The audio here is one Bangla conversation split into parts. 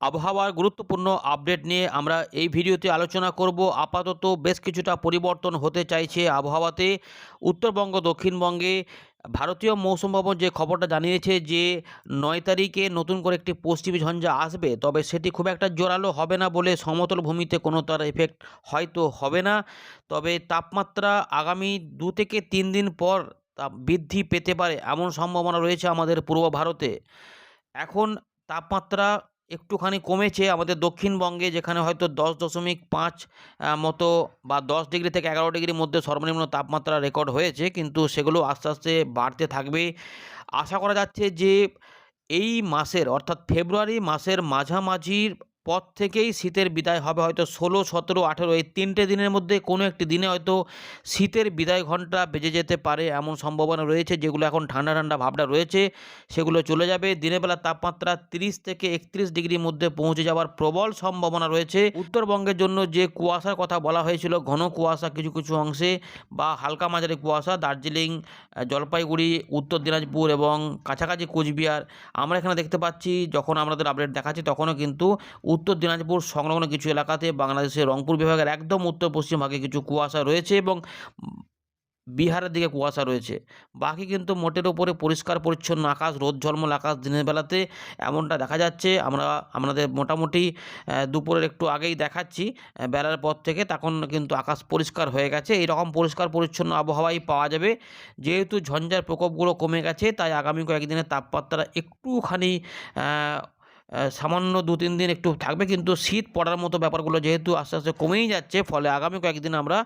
আবহাওয়ার গুরুত্বপূর্ণ আপডেট নিয়ে আমরা এই ভিডিওতে আলোচনা করব। আপাতত বেশ কিছুটা পরিবর্তন হতে চাইছে আবহাওয়াতে। উত্তরবঙ্গ, দক্ষিণবঙ্গে ভারতীয় মৌসুম ভবন যে খবরটা জানিয়েছে যে নয় তারিখে নতুন করে একটি পশ্চিমী ঝঞ্ঝা আসবে, তবে সেটি খুব একটা জোরালো হবে না বলে সমতল ভূমিতে কোনো তার এফেক্ট হয়তো হবে না। তবে তাপমাত্রা আগামী দু থেকে তিন দিন পর তা বৃদ্ধি পেতে পারে এমন সম্ভাবনা রয়েছে আমাদের পূর্ব ভারতে। এখন তাপমাত্রা একটুখানি কমেছে আমাদের দক্ষিণবঙ্গে, যেখানে হয়তো দশ দশমিক পাঁচ মতো বা দশ ডিগ্রি থেকে এগারো ডিগ্রির মধ্যে সর্বনিম্ন তাপমাত্রা রেকর্ড হয়েছে, কিন্তু সেগুলো আস্তে আস্তে বাড়তে থাকবে। আশা করা যাচ্ছে যে এই মাসের, অর্থাৎ ফেব্রুয়ারি মাসের মাঝামাঝির পর থেকেই শীতের বিদায় হবে। হয়তো ষোলো, সতেরো, আঠেরো এই তিনটে দিনের মধ্যে কোনো একটি দিনে হয়তো শীতের বিদায় ঘণ্টা বেজে যেতে পারে এমন সম্ভাবনা রয়েছে, যেগুলো এখন ঠান্ডা ঠান্ডা ভাবটা রয়েছে। সেগুলো চলে যাবে। দিনের বেলা তাপমাত্রা তিরিশ থেকে একত্রিশ ডিগ্রির মধ্যে পৌঁছে যাওয়ার প্রবল সম্ভাবনা রয়েছে। উত্তরবঙ্গের জন্য যে কুয়াশার কথা বলা হয়েছিল, ঘন কুয়াশা কিছু কিছু অংশে বা হালকা মাঝারি কুয়াশা, দার্জিলিং, জলপাইগুড়ি, উত্তর দিনাজপুর এবং কাছাকাছি কোচবিহার। আমরা এখানে দেখতে পাচ্ছি, যখন আমাদের আপডেট দেখাচ্ছি, তখনও কিন্তু উত্তর দিনাজপুর সংলগ্ন কিছু এলাকাতে বাংলাদেশের রংপুর বিভাগের একদম উত্তর পশ্চিম ভাগে কিছু কুয়াশা রয়েছে এবং বিহারের দিকে কুয়াশা রয়েছে। বাকি কিন্তু মোটের ওপরে পরিষ্কার, পরিচ্ছন্ন আকাশ, রোদ, ঝলমল আকাশ দিনের বেলাতে এমনটা দেখা যাচ্ছে। আমরা, আমাদের মোটামুটি দুপুরের একটু আগেই দেখাচ্ছি। বেলার পর থেকে তখন কিন্তু আকাশ পরিষ্কার হয়ে গেছে। এই রকম পরিষ্কার, পরিচ্ছন্ন আবহাওয়াই পাওয়া যাবে। যেহেতু ঝঞ্ঝার প্রকোপগুলো কমে গেছে, তাই আগামী কয়েকদিনের তাপমাত্রা একটুখানি সামান্য দু তিন দিন একটু থাকবে, কিন্তু শীত পড়ার মতো ব্যাপারগুলো যেহেতু আস্তে আস্তে কমেই যাচ্ছে, ফলে আগামী কয়েকদিন আমরা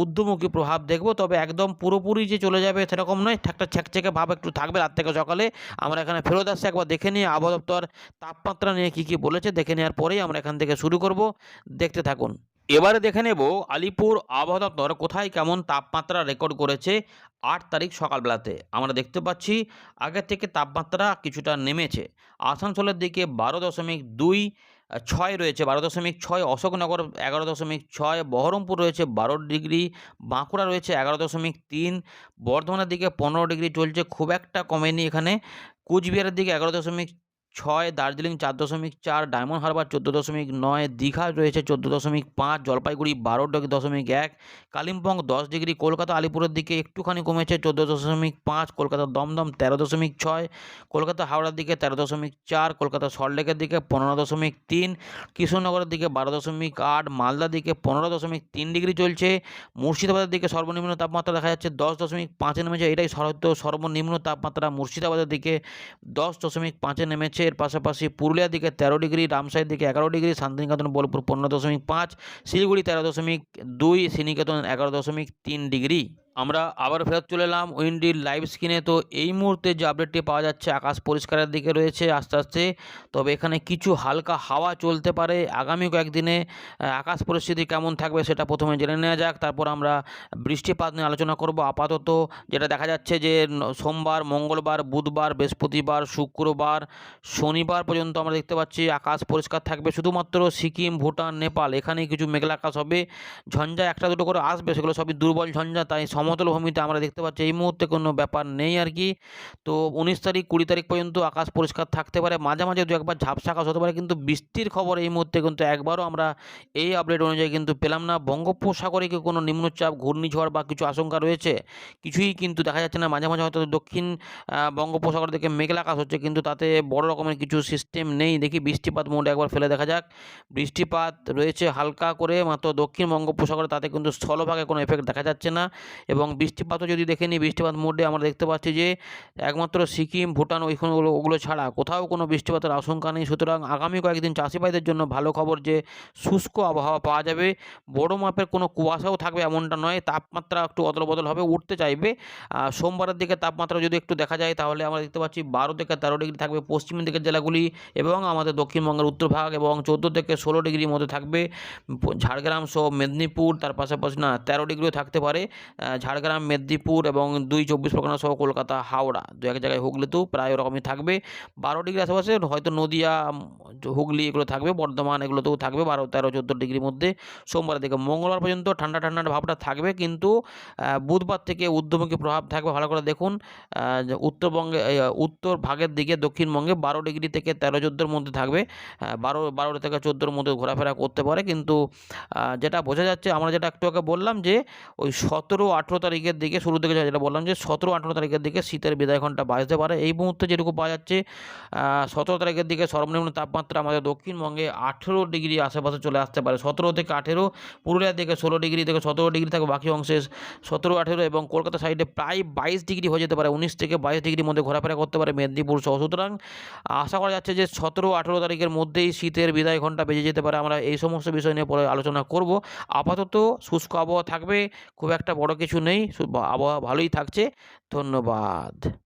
ঊর্ধ্বমুখী প্রভাব দেখব। তবে একদম পুরোপুরি যে চলে যাবে সেরকম নয়, একটা ছেকছেকে ভাব একটু থাকবে রাত থেকে সকালে। আমরা এখানে ফেরত আসছি, একবার দেখে নিয়ে আবহাওয়া দপ্তর তাপমাত্রা নিয়ে কী কী বলেছে, দেখে নেওয়ার পরেই আমরা এখান থেকে শুরু করব। দেখতে থাকুন। এবারে দেখে নেব আলিপুর আবহাওয়া দপ্তর কোথায় কেমন তাপমাত্রা রেকর্ড করেছে আট তারিখ সকালবেলাতে। আমরা দেখতে পাচ্ছি আগের থেকে তাপমাত্রা কিছুটা নেমেছে। আসানসোলের দিকে বারো দশমিক দুই ছয় রয়েছে, বারো দশমিক ছয়, অশোকনগর এগারো দশমিক ছয়, বহরমপুর রয়েছে বারো ডিগ্রি, বাঁকুড়া রয়েছে এগারো দশমিক তিন, বর্ধমানের দিকে পনেরো ডিগ্রি চলছে, খুব একটা কমেনি এখানে। কুচবিহারের দিকে এগারো দশমিক ছয় দার্জিলিং চার দশমিক চার, ডায়মন্ড হারবার চোদ্দ দশমিক নয়, দীঘা রয়েছে চোদ্দ দশমিক পাঁচ, জলপাইগুড়ি বারো দশমিক এক, কালিম্পং দশ ডিগ্রি, কলকাতা আলিপুরের দিকে একটুখানি কমেছে চোদ্দ দশমিক পাঁচ, কলকাতা দমদম তেরো দশমিক ছয়, কলকাতা হাওড়ার দিকে তেরো দশমিক চার, কলকাতা সল্টলেকের দিকে পনেরো দশমিক তিন কৃষ্ণনগরের দিকে বারো দশমিক আট, মালদার দিকে পনেরো দশমিক তিন ডিগ্রি চলছে, মুর্শিদাবাদের দিকে সর্বনিম্ন তাপমাত্রা দেখা যাচ্ছে দশ দশমিক পাঁচে নেমেছে, এটাই সর্বনিম্ন তাপমাত্রা মুর্শিদাবাদের দিকে দশ দশমিক পাঁচে নেমেছে। এর পাশাপাশি পুরুলিয়ার দিকে তেরো ডিগ্রি, রামসাইয়ের দিকে এগারো ডিগ্রি, শান্তিনিকেতন, বোলপুর পনেরো দশমিক পাঁচ, শিলিগুড়ি তেরো দশমিক দুই শ্রীনিকেতন এগারো দশমিক তিন ডিগ্রি। আমরা আবার ফেরত চলে এলাম উইন্ডির লাইভ স্ক্রিনে। তো এই মুহূর্তে যে আপডেটটি পাওয়া যাচ্ছে, আকাশ পরিষ্কারের দিকে রয়েছে আস্তে আস্তে। তবে এখানে কিছু হালকা হাওয়া চলতে পারে আগামী কয়েকদিনে। আকাশ পরিস্থিতি কেমন থাকবে সেটা প্রথমে জেনে নেওয়া যাক। তারপর আমরা বৃষ্টিপাত নিয়ে আলোচনা করব আপাতত, যেটা দেখা যাচ্ছে যে সোমবার, মঙ্গলবার, বুধবার, বৃহস্পতিবার, শুক্রবার, শনিবার পর্যন্ত আমরা দেখতে পাচ্ছি আকাশ পরিষ্কার থাকবে। শুধুমাত্র সিকিম, ভুটান, নেপাল, এখানেই কিছু মেঘলা আকাশ হবে। ঝঞ্ঝা একটা দুটো করে আসবে, সেগুলো সবই দুর্বল ঝঞ্ঝা, তাই সমতল ভূমিতে আমরা দেখতে পাচ্ছি। এই মুহূর্তে কোনো ব্যাপার নেই আর কি। তো উনিশ তারিখ, কুড়ি তারিখ পর্যন্ত আকাশ পরিষ্কার থাকতে পারে। মাঝে মাঝে দু একবার ঝাপসা আকাশ হতে পারে, কিন্তু বৃষ্টির খবর এই মুহূর্তে কিন্তু একবারও আমরা এই আপডেট অনুযায়ী কিন্তু পেলাম না। বঙ্গোপসাগরে কি কোনো নিম্নচাপ, ঘূর্ণিঝড় বা কিছু আশঙ্কা রয়েছে? কিছুই কিন্তু দেখা যাচ্ছে না। মাঝে মাঝে হয়তো দক্ষিণ বঙ্গোপসাগর থেকে মেঘলা আকাশ হচ্ছে, কিন্তু তাতে বড় রকমের কিছু সিস্টেম নেই। দেখি বৃষ্টিপাত মোডে একবার ফেলে দেখা যাক। বৃষ্টিপাত রয়েছে হালকা করে, মাত্র দক্ষিণ বঙ্গোপসাগরে তাতে কিন্তু স্থলভাগে কোনো এফেক্ট দেখা যাচ্ছে না। এবং বৃষ্টিপাতও যদি দেখে নিই, বৃষ্টিপাত মোডে আমরা দেখতে পাচ্ছি যে একমাত্র সিকিম, ভুটান ওইখানগুলো ওগুলো ছাড়া কোথাও কোনো বৃষ্টিপাতের আশঙ্কা নেই। সুতরাং আগামী কয়েকদিন চাষি ভাইদের জন্য ভালো খবর যে শুষ্ক আবহাওয়া পাওয়া যাবে। বড় মাপের কোনো কুয়াশাও থাকবে এমনটা নয়, তাপমাত্রা একটু অদল বদল হবে, উঠতে চাইবে। সোমবারের দিকে তাপমাত্রা যদি একটু দেখা যায়, তাহলে আমরা দেখতে পাচ্ছি বারো থেকে তেরো ডিগ্রি থাকবে পশ্চিমের দিকের জেলাগুলি এবং আমাদের দক্ষিণবঙ্গের উত্তর ভাগ এবং চোদ্দ থেকে ষোলো ডিগ্রির মধ্যে থাকবে। ঝাড়গ্রাম সহ মেদিনীপুর, তার পাশাপাশি না, তেরো ডিগ্রিও থাকতে পারে। ঝাড়গ্রাম, মেদিনীপুর এবং দুই চব্বিশ পরগনা সহ কলকাতা, হাওড়া। দু এক জায়গায় হুগলিতেও প্রায় ওরকমই থাকবে। বারো ডিগ্রি আশেপাশে হয়তো নদিয়া হুগলি এগুলো থাকবে, বর্ধমান এগুলোতেও থাকবে বারো, তেরো, চোদ্দ ডিগ্রির মধ্যে সোমবার থেকে। মঙ্গলবার পর্যন্ত ঠান্ডা, ঠান্ডার ভাবটা থাকবে কিন্তু বুধবার থেকে ঊর্ধ্বমুখী প্রভাব থাকবে। ভালো করে দেখুন উত্তরবঙ্গে উত্তর ভাগের দিকে, দক্ষিণবঙ্গে বারো ডিগ্রি থেকে তেরো, চোদ্দোর মধ্যে থাকবে। বারো বারো থেকে চোদ্দোর মধ্যে ঘোরাফেরা করতে পারে কিন্তু যেটা বোঝা যাচ্ছে, আমরা যেটা একটু আগে বললাম যে, ওই সতেরো, আঠেরো তারিখের দিকে শুরু থেকে যেটা বললাম যে সতেরো আঠেরো তারিখের দিকে শীতের বিদায় ঘণ্টা বাজতে পারে। এই মুহূর্তে যেটুকু পাওয়া যাচ্ছে সতেরো তারিখের দিকে সর্বনিম্ন তাপমাত্রা আমাদের দক্ষিণবঙ্গে আঠেরো ডিগ্রি আশেপাশে চলে আসতে পারে। সতেরো থেকে আঠেরো, পুরুলিয়ার থেকে ষোলো ডিগ্রি থেকে সতেরো ডিগ্রি থাকবে বাকি অংশে সতেরো, আঠেরো এবং কলকাতা সাইডে প্রায় বাইশ ডিগ্রি হয়ে যেতে পারে। উনিশ থেকে বাইশ ডিগ্রির মধ্যে ঘোরাফেরা করতে পারে মেদিনীপুর সহ। সুতরাং আশা করা যাচ্ছে যে সতেরো, আঠেরো তারিখের মধ্যেই শীতের বিদায় ঘণ্টা বেজে যেতে পারে। আমরা এই সমস্ত বিষয় নিয়ে পরে আলোচনা করব। আপাতত শুষ্ক আবহাওয়া থাকবে। খুব একটা বড় কিছু নেই। সু- আবহাওয়া ভালোই থাকছে। ধন্যবাদ।